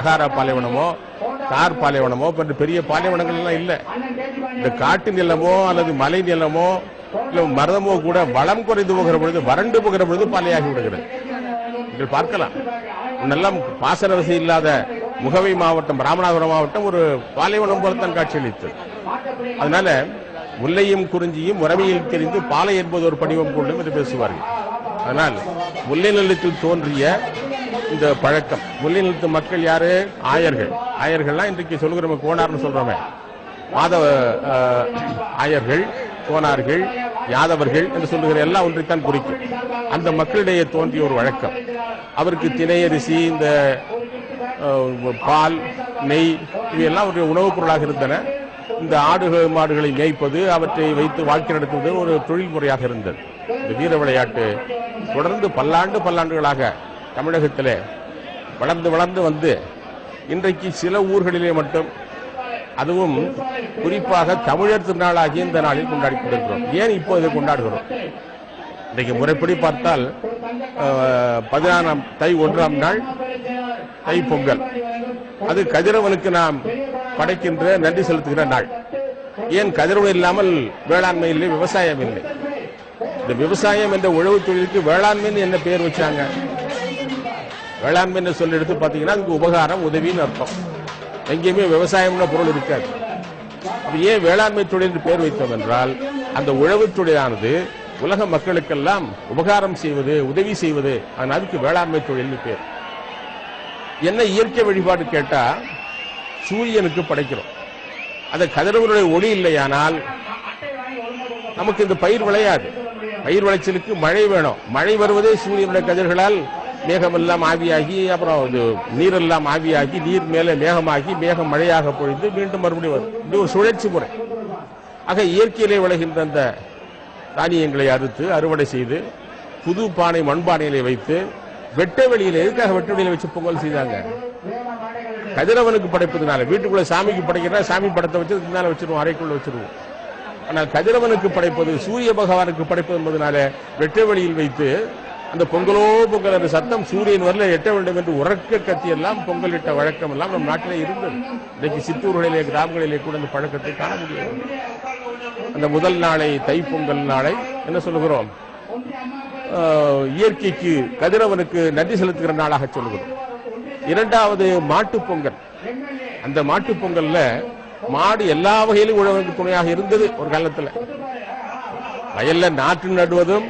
சகாரா பாலைவனமோ தார் பாலைவனமோ போன்ற பெரிய பாலைவனங்கள் எல்லாம் இல்லை. இந்த காட்டு நிலமோ அல்லது மலை நிலமோ இல்ல மரதமோ கூட வளம் குறைந்து போகிற பொழுது வறண்டு போகிற பொழுது பாலையாகி விடுகிறது. நீங்கள் பார்க்கலாம். முன்னெல்லாம் பாசன வசதி இல்லாத முகவை மாவட்டம் ராமநாதபுரம் மாவட்டம் ஒரு பாலைவனம் போலத்தான் காட்சியளித்தது. அதனால முல்லையும் குறிஞ்சியும் உறவையில் தெரிந்து பாலை என்பது ஒரு படிவம் கொண்டும் என்று பேசுவார்கள். அதனால் முல்லை நிலத்தில் தோன்றிய இந்த பழக்கம். முல்லை மக்கள் யாரு? ஆயர்கள். ஆயர்கள்லாம் இன்றைக்கு சொல்கிறோம் கோனார்னு சொல்றோமே. மாதவ ஆயர்கள் கோனார்கள் யாதவர்கள் என்று சொல்லுகிற எல்லாம் ஒன்றைத்தான் குறிக்கும். அந்த மக்களிடையே தோன்றிய ஒரு வழக்கம். அவருக்கு திணையரிசி இந்த பால் நெய் இவையெல்லாம் அவருடைய உணவுப் பொருளாக இருந்தன. இந்த ஆடுகள் மாடுகளை மேய்ப்பது அவற்றை வைத்து வாழ்க்கை நடத்துவது ஒரு தொழில் முறையாக இருந்தது. இந்த வீர விளையாட்டு தொடர்ந்து பல்லாண்டு பல்லாண்டுகளாக தமிழகத்தில் வளர்ந்து வளர்ந்து வந்து இன்றைக்கு சில ஊர்களிலே மட்டும் அதுவும் குறிப்பாக தமிழர் திருநாளாகி இந்த நாளில் கொண்டாடி கொண்டிருக்கிறோம். ஏன் இப்போ இதை கொண்டாடுகிறோம்? இன்றைக்கு முறைப்படி பார்த்தால் பதினாறாம் தை ஒன்றாம் நாள் தை பொங்கல். அது கதிரவனுக்கு நாம் படைக்கின்ற நன்றி செலுத்துகிற நாள். ஏன் கதிரவன் இல்லாமல் வேளாண்மை இல்லை விவசாயம் இல்லை? இந்த விவசாயம் என்ற உழவு தொழிலுக்கு வேளாண்மைன்னு என்ன பெயர் வச்சாங்க? வேளாண்மைன்னு சொல்லி எடுத்து பார்த்தீங்கன்னா அதுக்கு உபகாரம் உதவின்னு அர்த்தம். எங்கேயுமே விவசாயம்னு பொருள் இருக்காது. அப்போ ஏன் வேளாண்மை தொழில் என்று பெயர் வைத்தோம் என்றால் அந்த உழவு தொழிலானது உலக மக்களுக்கெல்லாம் உபகாரம் செய்வது உதவி செய்வது ஆனால் அதுக்கு வேளாண்மை தொழில்னு பேர். என்ன இயற்கை வழிபாடு கேட்டா சூரியனுக்கு படைக்கிறோம். அந்த கதிரவனுடைய ஒளி இல்லையானால் நமக்கு இந்த பயிர் விளையாது. பயிர் விளைச்சலுக்கு மழை வேணும். மழை வருவதே சூரியனுடைய கதிர்களால் மேகமெல்லாம் ஆவியாகி அப்புறம் இது நீரெல்லாம் ஆவியாகி நீர் மேலே மேகமாகி மேகம் மழையாக பொழிந்து மீண்டும் மறுபடியும் வரும். இது ஒரு சுழற்சி முறை. ஆக இயற்கையிலே விளைகின்ற அந்த தானியங்களை அறுத்து அறுவடை செய்து புது பானை மண்பானைகளை வைத்து வெட்ட வெளியில எதுக்காக வெட்ட வெளியில வச்சு பொங்கல் செய்தாங்க? கதிரவனுக்கு படைப்பதுனால. வீட்டுக்குள்ள சாமிக்கு படைக்கிறா சாமி படத்தை வச்சு அதுக்கு வச்சிருவோம் அறைக்குள்ள வச்சிருவோம். ஆனால் கதிரவனுக்கு படைப்பது சூரிய பகவானுக்கு படைப்பது என்பதனால வெட்ட வெளியில் வைத்து அந்த பொங்கலோ பொங்கல் அந்த சத்தம் சூரியன் வரல எட்ட வேண்டும் என்று உறக்க கத்தி எல்லாம் பொங்கல் இட்ட வழக்கம் எல்லாம் நம் நாட்டிலே இருந்தது. இன்றைக்கு சித்தூர்களிலே கிராமங்களிலே கூட அந்த பழக்கத்தை காண முடியாது. அந்த முதல் நாளை தைப்பொங்கல் நாளை என்ன சொல்லுகிறோம்? இயற்கைக்கு கதிரவனுக்கு நன்றி செலுத்துகிற நாளாக சொல்லுகிறோம். இரண்டாவது மாட்டு பொங்கல். அந்த மாட்டு பொங்கல்ல மாடு எல்லா வகையிலும் உழவனுக்கு துணையாக இருந்தது ஒரு காலத்துல. வயல்ல நாற்று நடுவதும்